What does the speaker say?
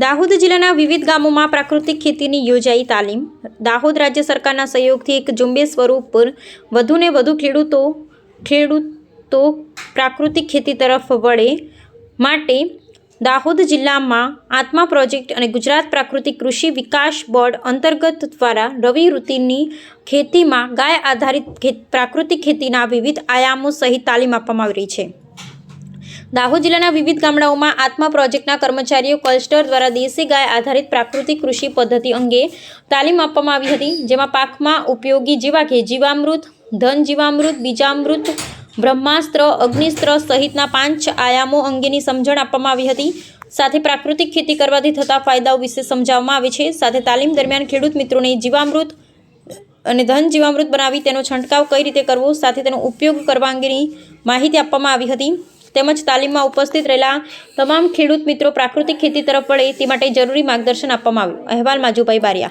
દાહોદ જિલ્લાના વિવિધ ગામોમાં પ્રાકૃતિક ખેતીની યોજાઈ તાલીમ. દાહોદ રાજ્ય સરકારના સહયોગથી એક ઝુંબેશ સ્વરૂપ પર વધુને વધુ ખેડૂતો ખેડૂતો પ્રાકૃતિક ખેતી તરફ વળે માટે દાહોદ જિલ્લામાં આત્મા પ્રોજેક્ટ અને ગુજરાત પ્રાકૃતિક કૃષિ વિકાસ બોર્ડ અંતર્ગત દ્વારા રવિ ઋતુની ખેતીમાં ગાય આધારિત પ્રાકૃતિક ખેતીના વિવિધ આયામો સહિત તાલીમ આપવામાં આવી રહી છે. દાહોદ જિલ્લાના વિવિધ ગામડાઓમાં આત્મા પ્રોજેક્ટના કર્મચારીઓ કલસ્ટર દ્વારા દેશી ગાય આધારિત પ્રાકૃતિક કૃષિ પદ્ધતિ અંગે તાલીમ આપવામાં આવી હતી, જેમાં પાકમાં ઉપયોગી જેવા કે જીવામૃત, ધન જીવામૃત, બીજામૃત, બ્રહ્માસ્ત્ર, અગ્નિસ્ત્ર સહિતના પાંચ આયામો અંગેની સમજણ આપવામાં આવી હતી. સાથે પ્રાકૃતિક ખેતી કરવાથી થતા ફાયદાઓ વિશે સમજાવવામાં આવે છે. સાથે તાલીમ દરમિયાન ખેડૂત મિત્રોને જીવામૃત અને ધન જીવામૃત બનાવી તેનો છંટકાવ કઈ રીતે કરવો, સાથે તેનો ઉપયોગ કરવા અંગેની માહિતી આપવામાં આવી હતી. તેમજ તાલીમમાં ઉપસ્થિત રહેલા તમામ ખેડૂત મિત્રો પ્રાકૃતિક ખેતી તરફ વળે તે માટે જરૂરી માર્ગદર્શન આપવામાં આવ્યું. અહેવાલ માજુભાઈ બારિયા.